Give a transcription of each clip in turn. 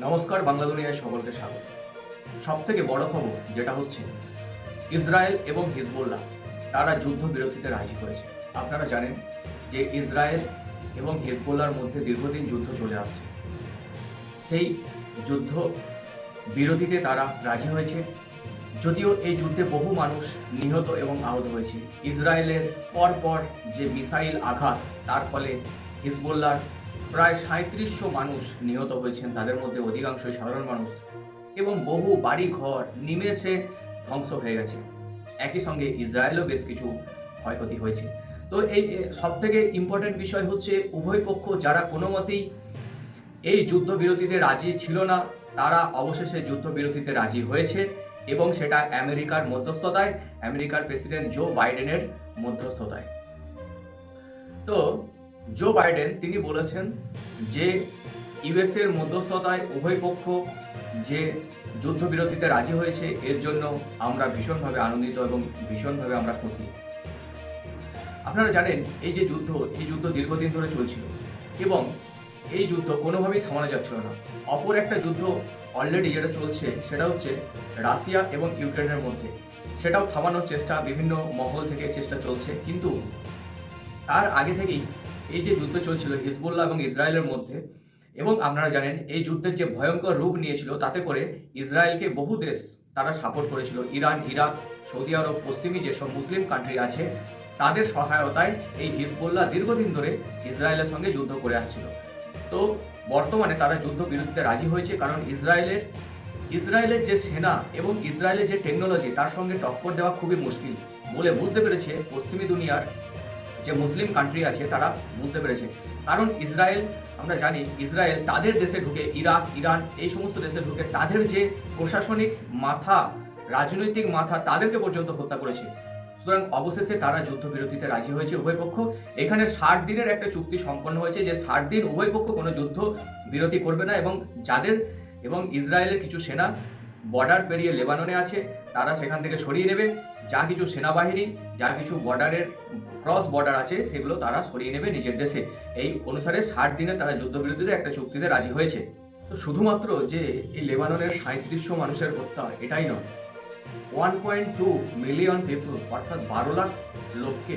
নমস্কার বাংলা দুনিয়ায় সকলকে স্বাগত। সব থেকে বড় খবর যেটা হচ্ছে, ইসরায়েল এবং হিজবুল্লাহ, তারা যুদ্ধ বিরতিতে রাজি করেছে আপনারা জানেন যে ইসরায়েল এবং হিজবুল্লাহর মধ্যে দীর্ঘদিন যুদ্ধ চলে আসছে। সেই যুদ্ধ বিরতিতে তারা রাজি হয়েছে। যদিও এই যুদ্ধে বহু মানুষ নিহত এবং আহত হয়েছে। ইসরায়েলের পরপর যে মিসাইল আঘাত, তার ফলে হিজবুল্লাহর প্রায় সাঁত্রিশশো মানুষ নিহত হয়েছেন। তাদের মধ্যে অধিকাংশই সাধারণ মানুষ এবং বহু বাড়ি ঘর নিমেষে ধ্বংস হয়ে গেছে। একই সঙ্গে ইসরায়েলও বেশ কিছু ক্ষয়ক্ষতি হয়েছে। তো এই সব থেকে ইম্পর্টেন্ট বিষয় হচ্ছে উভয় পক্ষ যারা কোনো মতেই এই যুদ্ধবিরতিতে রাজি ছিল না, তারা অবশেষে যুদ্ধবিরতিতে রাজি হয়েছে এবং সেটা আমেরিকার মধ্যস্থতায়, আমেরিকার প্রেসিডেন্ট জো বাইডেনের মধ্যস্থতায়। তো জো বাইডেন তিনি বলেছেন যে ইউএস এর মধ্যস্থতায় উভয় পক্ষ যে যুদ্ধবিরতিতে রাজি হয়েছে, এর জন্য আমরা ভীষণভাবে আনন্দিত এবং ভীষণভাবে আমরা খুশি। আপনারা জানেন, এই যে যুদ্ধ, এই যুদ্ধ দীর্ঘদিন ধরে চলছিল এবং এই যুদ্ধ কোনোভাবেই থামানো যাচ্ছিল না। অপর একটা যুদ্ধ অলরেডি যেটা চলছে, সেটা হচ্ছে রাশিয়া এবং ইউক্রেনের মধ্যে। সেটাও থামানোর চেষ্টা, বিভিন্ন মহল থেকে চেষ্টা চলছে, কিন্তু তার আগে থেকেই এই যে যুদ্ধ চলছিল হিজবুল্লাহ এবং ইসরায়েলের মধ্যে, এবং আপনারা জানেন এই যুদ্ধের যে ভয়ঙ্কর রূপ নিয়েছিল, তাতে করে ইসরায়েলকে বহু দেশ তারা সাপোর্ট করেছিল। ইরান, ইরাক, সৌদি আরব, পশ্চিমী যেসব মুসলিম কান্ট্রি আছে, তাদের সহায়তায় এই হিজবুল্লাহ দীর্ঘদিন ধরে ইসরায়েলের সঙ্গে যুদ্ধ করে আসছিল। তো বর্তমানে তারা যুদ্ধ বিরতিতে রাজি হয়েছে কারণ ইসরায়েলের ইসরায়েলের যে সেনা এবং ইসরায়েলের যে টেকনোলজি তার সঙ্গে টক্কর দেওয়া খুবই মুশকিল বলে বুঝতে পেরেছে পশ্চিমী দুনিয়ার যে মুসলিম কান্ট্রি আছে, তারা বুঝতে পেরেছে। কারণ ইসরায়েল, আমরা জানি, ইসরায়েল তাদের দেশে ঢুকে, ইরাক, ইরান, এই সমস্ত দেশে ঢুকে তাদের যে প্রশাসনিক মাথা, রাজনৈতিক মাথা, তাদেরকে পর্যন্ত হত্যা করেছে। সুতরাং অবশেষে তারা যুদ্ধবিরতিতে রাজি হয়েছে উভয় পক্ষ। এখানে ষাট দিনের একটা চুক্তি সম্পন্ন হয়েছে যে ষাট দিন উভয় পক্ষ কোনো যুদ্ধ বিরতি করবে না এবং যাদের এবং ইসরায়েলের কিছু সেনা বর্ডার পেরিয়ে লেবাননে আছে, তারা সেখান থেকে সরিয়ে নেবে। যা কিছু সেনাবাহিনী, যা কিছু বর্ডারের ক্রস বর্ডার আছে, সেগুলো তারা সরিয়ে নেবে নিজের দেশে। এই অনুসারে ষাট দিনে তারা যুদ্ধবিরতিতে একটা চুক্তিতে রাজি হয়েছে। তো শুধুমাত্র যে এই লেবাননের সাঁত্রিশশো মানুষের হত্যা, এটাই নয়। One point two million people অর্থাৎ বারো লাখ লোককে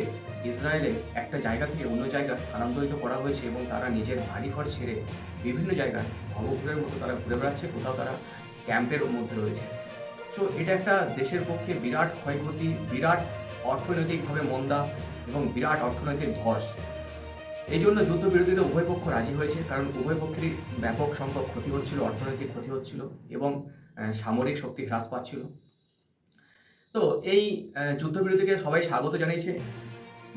ইসরায়েলে একটা জায়গা থেকে অন্য জায়গায় স্থানান্তরিত করা হয়েছে এবং তারা নিজের বাড়িঘর ছেড়ে বিভিন্ন জায়গায় ভবঘুরের মতো তারা ঘুরে বেড়াচ্ছে, কোথাও তারা ক্যাম্পের মধ্যে রয়েছে। সো এটা একটা দেশের পক্ষে বিরাট ক্ষয়ক্ষতি, বিরাট অর্থনৈতিকভাবে মন্দা এবং বিরাট অর্থনৈতিক ধস। এই জন্য যুদ্ধবিরতিতে উভয় পক্ষ রাজি হয়েছে, কারণ উভয় পক্ষেরই ব্যাপক সংখ্যক ক্ষতি হচ্ছিল, অর্থনৈতিক ক্ষতি হচ্ছিল এবং সামরিক শক্তি হ্রাস পাচ্ছিল। তো এই যুদ্ধবিরতিকে সবাই স্বাগত জানিয়েছে।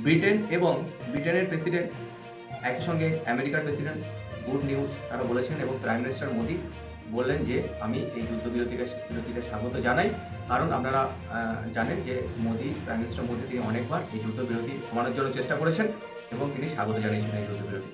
ব্রিটেন এবং ব্রিটেনের প্রেসিডেন্ট, একই সঙ্গে আমেরিকার প্রেসিডেন্ট, গুড নিউজ তারা বলেছেন এবং প্রাইম মিনিস্টার মোদি বললেন যে, আমি এই যুদ্ধবিরতিকে, বিরতিকে স্বাগত জানাই। কারণ আপনারা জানেন যে মোদি, প্রাইম মিনিস্টার মোদি তিনি অনেকবার এই যুদ্ধবিরতি কমানোর জন্য চেষ্টা করেছেন এবং তিনি স্বাগত জানিয়েছেন এই যুদ্ধবিরতি।